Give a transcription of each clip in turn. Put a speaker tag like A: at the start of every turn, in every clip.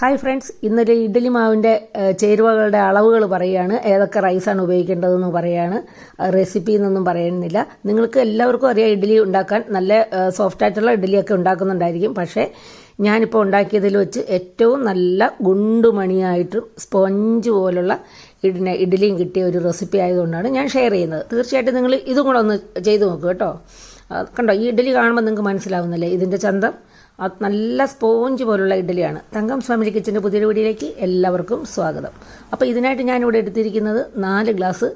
A: Hi friends ഇന്നൊരു ഇഡ്ഡലി മാവിന്റെ ചേരുവകളുടെ അളവുകൾ പറയുകയാണ്. ഏതൊക്കെ റൈസാണ് ഉപയോഗിക്കേണ്ടതെന്ന് പറയുകയാണ്. റെസിപ്പി എന്നൊന്നും പറയുന്നില്ല. നിങ്ങൾക്ക് എല്ലാവർക്കും അറിയാം ഇഡ്ഡലി ഉണ്ടാക്കാൻ നല്ല സോഫ്റ്റായിട്ടുള്ള ഇഡ്ഡലിയൊക്കെ ഉണ്ടാക്കുന്നുണ്ടായിരിക്കും. പക്ഷേ ഞാനിപ്പോൾ ഉണ്ടാക്കിയതിൽ വെച്ച് ഏറ്റവും നല്ല ഗുണ്ടുമണിയായിട്ടും സ്പോഞ്ച് പോലുള്ള ഇഡിനെ ഇഡ്ഡലിയും കിട്ടിയ ഒരു റെസിപ്പി ആയതുകൊണ്ടാണ് ഞാൻ ഷെയർ ചെയ്യുന്നത്. തീർച്ചയായിട്ടും നിങ്ങൾ ഇതും കൂടെ ഒന്ന് ചെയ്തു നോക്കുക കേട്ടോ. കണ്ടോ? ഈ ഇഡ്ഡലി കാണുമ്പോൾ നിങ്ങൾക്ക് മനസ്സിലാവുന്നില്ലേ? ഇതിന്റെ ചന്തം നല്ല സ്പോഞ്ച് പോലുള്ള ഇഡ്ഡലിയാണ്. തങ്കം ഫാമിലി കിച്ചന്റെ പുതിയ വീടിയിലേക്ക് എല്ലാവർക്കും സ്വാഗതം. അപ്പോൾ ഇതിനായിട്ട് ഞാനിവിടെ എടുത്തിരിക്കുന്നത് നാല് ഗ്ലാസ്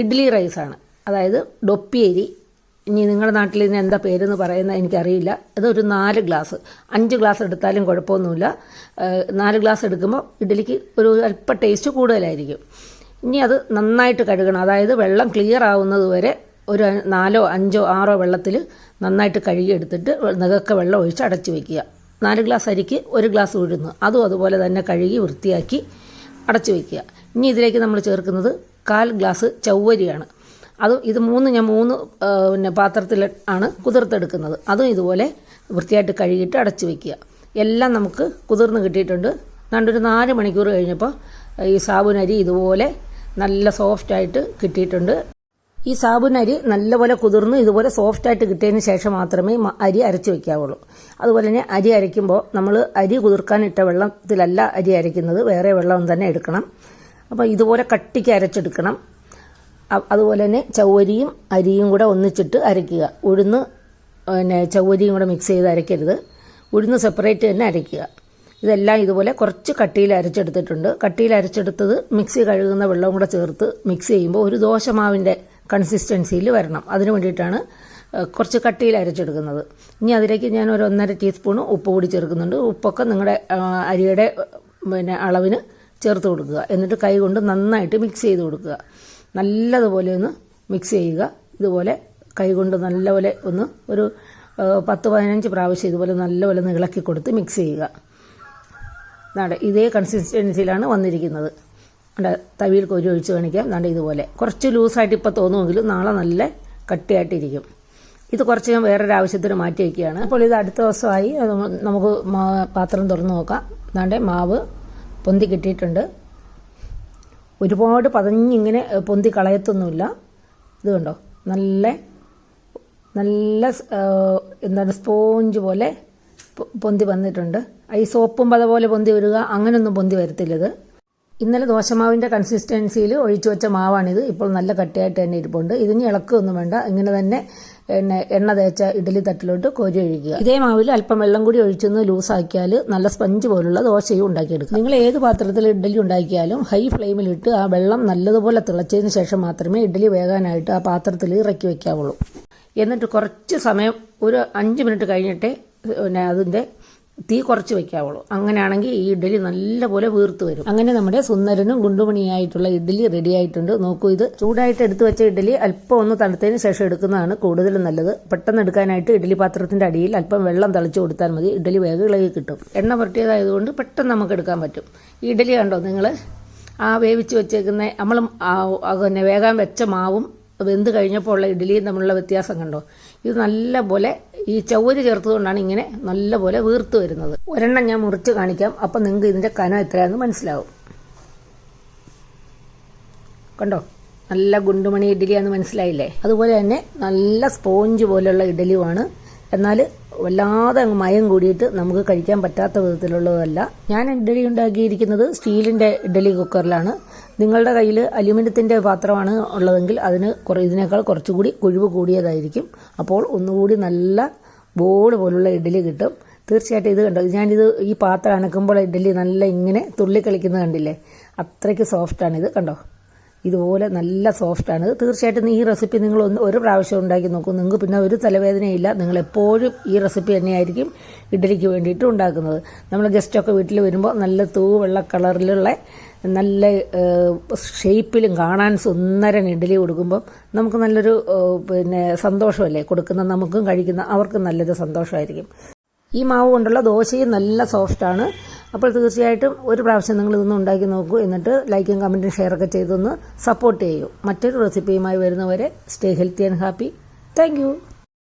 A: ഇഡ്ഡലി റൈസാണ് അതായത് ഡൊപ്പിയരി. ഇനി നിങ്ങളുടെ നാട്ടിൽ ഇതിന് എന്താ പേരെന്ന് പറയുന്നത് എനിക്കറിയില്ല. ഇതൊരു നാല് ഗ്ലാസ്. അഞ്ച് ഗ്ലാസ് എടുത്താലും കുഴപ്പമൊന്നുമില്ല. നാല് ഗ്ലാസ് എടുക്കുമ്പോൾ ഇഡ്ഡലിക്ക് ഒരു അല്പ ടേസ്റ്റ് കൂടുതലായിരിക്കും. ഇനി അത് നന്നായിട്ട് കഴുകണം. അതായത് വെള്ളം ക്ലിയർ ആവുന്നത് വരെ ഒരു നാലോ അഞ്ചോ ആറോ വെള്ളത്തിൽ നന്നായിട്ട് കഴുകിയെടുത്തിട്ട് നികക്ക വെള്ളം ഒഴിച്ച് അടച്ചു വയ്ക്കുക നാല് ഗ്ലാസ് അരിക്ക് ഒരു ഗ്ലാസ് ഉഴുന്ന്. അതും അതുപോലെ തന്നെ കഴുകി വൃത്തിയാക്കി അടച്ചു വയ്ക്കുക ഇനി ഇതിലേക്ക് നമ്മൾ ചേർക്കുന്നത് കാൽ ഗ്ലാസ് ചൗവരിയാണ് അത് ഇത് മൂന്ന് ഞാൻ മൂന്ന് പിന്നെ പാത്രത്തിൽ ആണ് കുതിർത്തെടുക്കുന്നത്. അതും ഇതുപോലെ വൃത്തിയായിട്ട് കഴുകിയിട്ട് അടച്ചു വയ്ക്കുക എല്ലാം നമുക്ക് കുതിർന്ന് കിട്ടിയിട്ടുണ്ട്. രണ്ടൊരു നാല് മണിക്കൂർ കഴിഞ്ഞപ്പോൾ ഈ സാബുനരി ഇതുപോലെ നല്ല സോഫ്റ്റായിട്ട് കിട്ടിയിട്ടുണ്ട്. ഈ സാബുൻ അരി നല്ലപോലെ കുതിർന്ന് ഇതുപോലെ സോഫ്റ്റ് ആയിട്ട് കിട്ടിയതിന് ശേഷം മാത്രമേ അരി അരച്ച് വെക്കാവുള്ളൂ. അതുപോലെ തന്നെ അരി അരയ്ക്കുമ്പോൾ നമ്മൾ അരി കുതിർക്കാനിട്ട വെള്ളത്തിലല്ല അരി അരയ്ക്കുന്നത് വേറെ വെള്ളം തന്നെ എടുക്കണം. അപ്പോൾ ഇതുപോലെ കട്ടിക്ക് അരച്ചെടുക്കണം. അതുപോലെ തന്നെ ചവ്വരിയും അരിയും കൂടെ ഒന്നിച്ചിട്ട് അരയ്ക്കുക. ഉഴുന്ന് പിന്നെ ചവ്വരിയും കൂടെ മിക്സ് ചെയ്ത് അരയ്ക്കരുത്. ഉഴുന്ന് സെപ്പറേറ്റ് തന്നെ അരയ്ക്കുക. ഇതെല്ലാം ഇതുപോലെ കുറച്ച് കട്ടിയിൽ അരച്ചെടുത്തിട്ടുണ്ട്. കട്ടിയിൽ അരച്ചെടുത്തത് മിക്സി കഴുകുന്ന വെള്ളവും കൂടെ ചേർത്ത് മിക്സ് ചെയ്യുമ്പോൾ ഒരു ദോശമാവിന്റെ കൺസിസ്റ്റൻസിയിൽ വരണം. അതിന് വേണ്ടിയിട്ടാണ് കുറച്ച് കട്ടിയിൽ അരച്ചെടുക്കുന്നത്. ഇനി അതിലേക്ക് ഞാൻ ഒരു ഒന്നര ടീസ്പൂൺ ഉപ്പ് കൂടി ചേർക്കുന്നുണ്ട്. ഉപ്പൊക്കെ നിങ്ങളുടെ അരിയുടെ പിന്നെ അളവിന് ചേർത്ത് കൊടുക്കുക. എന്നിട്ട് കൈ കൊണ്ട് നന്നായിട്ട് മിക്സ് ചെയ്ത് കൊടുക്കുക. നല്ലതുപോലെ ഒന്ന് മിക്സ് ചെയ്യുക. ഇതുപോലെ കൈ കൊണ്ട് നല്ലപോലെ ഒന്ന് ഒരു പത്ത് പതിനഞ്ച് പ്രാവശ്യം ഇതുപോലെ നല്ലപോലെ ഒന്ന് ഇളക്കി കൊടുത്ത് മിക്സ് ചെയ്യുക. ഇതേ കൺസിസ്റ്റൻസിയിലാണ് വന്നിരിക്കുന്നത്. തവിയിൽ കോരി ഒഴിച്ച് കാണിക്കാം. നാടെ ഇതുപോലെ. കുറച്ച് ലൂസായിട്ട് ഇപ്പോൾ തോന്നുമെങ്കിലും നാളെ നല്ല കട്ടിയായിട്ടിരിക്കും. ഇത് കുറച്ച് ഞാൻ വേറൊരു ആവശ്യത്തിന് മാറ്റി വയ്ക്കുകയാണ് അപ്പോൾ ഇത് അടുത്ത ദിവസമായി നമുക്ക് പാത്രം തുറന്ന് നോക്കാം. നാണ്ടെ മാവ് പൊന്തി കിട്ടിയിട്ടുണ്ട്. ഒരുപാട് പതഞ്ഞിങ്ങനെ പൊന്തി കളയത്തൊന്നുമില്ല. ഇത് കണ്ടോ? നല്ല നല്ല എന്താണ് സ്പോഞ്ച് പോലെ പൊന്തി വന്നിട്ടുണ്ട്. ഈ സോപ്പും പത പൊന്തി വരിക അങ്ങനെയൊന്നും പൊന്തി വരത്തില്ല ഇത്. ഇന്നലെ ദോശമാവിന്റെ കൺസിസ്റ്റൻസിയിൽ ഒഴിച്ചു വെച്ച മാവാണിത്. ഇപ്പോൾ നല്ല കട്ടിയായിട്ട് തന്നെ ഇരിപ്പുണ്ട്. ഇതിന് ഇളക്കൊന്നും വേണ്ട. ഇങ്ങനെ തന്നെ എണ്ണ എണ്ണ തേച്ച ഇഡലി തട്ടിലോട്ട് കോരി ഒഴിക്കുക. ഇതേ മാവിൽ അല്പം വെള്ളം കൂടി ഒഴിച്ചൊന്ന് ലൂസാക്കിയാൽ നല്ല സ്പഞ്ച് പോലുള്ള ദോശയും ഉണ്ടാക്കിയെടുക്കുക നിങ്ങൾ ഏത് പാത്രത്തിൽ ഇഡലി ഉണ്ടാക്കിയാലും ഹൈ ഫ്ലെയിമിലിട്ട് ആ വെള്ളം നല്ലതുപോലെ തിളച്ചതിന് ശേഷം മാത്രമേ ഇഡലി വേകാനായിട്ട് ആ പാത്രത്തിൽ ഇറക്കി വയ്ക്കാവുള്ളൂ എന്നിട്ട് കുറച്ച് സമയം ഒരു അഞ്ച് മിനിറ്റ് കഴിഞ്ഞിട്ടേ പിന്നെ അതിന്റെ തീ കുറച്ച് വെക്കാവുള്ളൂ. അങ്ങനെയാണെങ്കിൽ ഈ ഇഡ്ഡലി നല്ലപോലെ വീർത്ത് വരും. അങ്ങനെ നമ്മുടെ സുന്ദരനും ഗുണ്ടുമണിയായിട്ടുള്ള ഇഡ്ഡലി റെഡി ആയിട്ടുണ്ട്. നോക്കൂ ഇത്. ചൂടായിട്ട് എടുത്തു വെച്ച ഇഡ്ഡലി അല്പം ഒന്ന് തണുത്തതിന് ശേഷം എടുക്കുന്നതാണ് കൂടുതലും നല്ലത്. പെട്ടെന്ന് എടുക്കാനായിട്ട് ഇഡ്ഡലി പാത്രത്തിന്റെ അടിയിൽ അല്പം വെള്ളം തളിച്ചു കൊടുത്താൽ മതി. ഇഡ്ഡലി വേഗം ഇളകി കിട്ടും. എണ്ണ പുരട്ടിയതായതുകൊണ്ട് പെട്ടെന്ന് നമുക്ക് എടുക്കാൻ പറ്റും. ഈ ഇഡ്ഡലി കണ്ടോ നിങ്ങൾ ആ വേവിച്ച് വെച്ചേക്കുന്ന നമ്മൾ പിന്നെ വേഗം വെച്ച മാവും വെന്ത് കഴിഞ്ഞപ്പോൾ ഉള്ള ഇഡ്ഡലിയും തമ്മിലുള്ള വ്യത്യാസം കണ്ടോ? ഇത് നല്ലപോലെ ഈ ചൗവരി ചേർത്തുകൊണ്ടാണ് ഇങ്ങനെ നല്ലപോലെ വീർത്ത് വരുന്നത്. ഒരെണ്ണം ഞാൻ മുറിച്ച് കാണിക്കാം. അപ്പം നിങ്ങൾക്ക് ഇതിന്റെ കനം എത്രയാണെന്ന് മനസ്സിലാവും. കണ്ടോ? നല്ല ഗുണ്ടുമണി ഇഡ്ഡലിയാന്ന് മനസ്സിലായില്ലേ? അതുപോലെ തന്നെ നല്ല സ്പോഞ്ച് പോലുള്ള ഇഡ്ഡലിയുമാണ് എന്നാൽ വല്ലാതെ അങ്ങ് മയം കൂടിയിട്ട് നമുക്ക് കഴിക്കാൻ പറ്റാത്ത വിധത്തിലുള്ളതല്ല. ഞാൻ ഇഡലി ഉണ്ടാക്കിയിരിക്കുന്നത് സ്റ്റീലിന്റെ ഇഡലി കുക്കറിലാണ്. നിങ്ങളുടെ കയ്യിൽ അലുമിനിയത്തിന്റെ പാത്രമാണ് ഉള്ളതെങ്കിൽ അതിന് കുറേ ഇതിനേക്കാൾ കുറച്ചുകൂടി കൊഴിവ് കൂടിയതായിരിക്കും. അപ്പോൾ ഒന്നുകൂടി നല്ല ബോൾ പോലുള്ള ഇഡലി കിട്ടും. തീർച്ചയായിട്ടും ഇത് കണ്ടോ? ഞാനിത് ഈ പാത്രം അനക്കുമ്പോൾ ഇഡ്ഡലി നല്ല ഇങ്ങനെ തുള്ളിക്കളിക്കുന്നത് കണ്ടില്ലേ? അത്രയ്ക്ക് സോഫ്റ്റാണ് ഇത് കണ്ടോ? ഇതുപോലെ നല്ല സോഫ്റ്റാണ് തീർച്ചയായിട്ടും ഈ റെസിപ്പി നിങ്ങൾ ഒന്ന് ഒരു പ്രാവശ്യം ഉണ്ടാക്കി നോക്കും. നിങ്ങൾക്ക് പിന്നെ ഒരു തലവേദനയില്ല. നിങ്ങൾ എപ്പോഴും ഈ റെസിപ്പി തന്നെയായിരിക്കും ഇഡ്ഡലിക്ക് വേണ്ടിയിട്ട് ഉണ്ടാക്കുന്നത്. നമ്മൾ ഗസ്റ്റൊക്കെ വീട്ടിൽ വരുമ്പോൾ നല്ല തൂവെള്ള കളറിലുള്ള നല്ല ഷേപ്പിലും കാണാൻ സുന്ദരൻ ഇഡ്ഡലി കൊടുക്കുമ്പം നമുക്ക് നല്ലൊരു പിന്നെ സന്തോഷമല്ലേ? കൊടുക്കുന്ന നമുക്കും കഴിക്കുന്ന അവർക്കും നല്ലൊരു സന്തോഷമായിരിക്കും. ഈ മാവ് കൊണ്ടുള്ള ദോശയും നല്ല സോഫ്റ്റാണ് അപ്പോൾ തീർച്ചയായിട്ടും ഒരു പ്രാവശ്യം നിങ്ങൾ ഇതൊന്ന് ഉണ്ടാക്കി നോക്കൂ. എന്നിട്ട് ലൈക്കും കമന്റും ഷെയറൊക്കെ ചെയ്തൊന്ന് സപ്പോർട്ട് ചെയ്യൂ. മറ്റൊരു റെസിപ്പിയുമായി വരുന്നവരെ stay healthy and happy thank